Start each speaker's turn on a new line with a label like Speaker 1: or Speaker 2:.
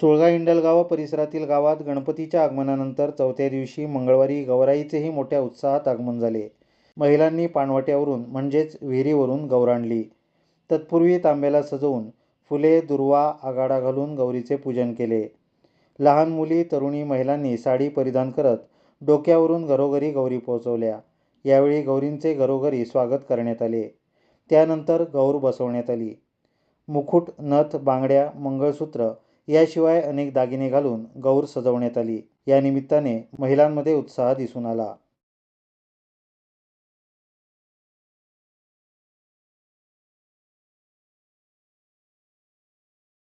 Speaker 1: सुळगा इंडलगाव परिसरातील गावात गणपतीच्या आगमनानंतर चौथ्या दिवशी मंगळवारी गौराईचेही मोठ्या उत्साहात आगमन झाले. महिलांनी पाणवट्यावरून म्हणजेच विहिरीवरून गौर आणली. तत्पूर्वी तांब्याला सजवून फुले दुर्वा आगाडा घालून गौरीचे पूजन केले. लहान मुली तरुणी महिलांनी साडी परिधान करत डोक्यावरून घरोघरी गौरी पोहोचवल्या. यावेळी गौरींचे घरोघरी स्वागत करण्यात आले. त्यानंतर गौर बसवण्यात आली. मुकुट नथ बांगड्या मंगळसूत्र याशिवाय अनेक दागिने घालून गौर सजवण्यात आली. या निमित्ताने महिलांमध्ये उत्साह दिसून आला.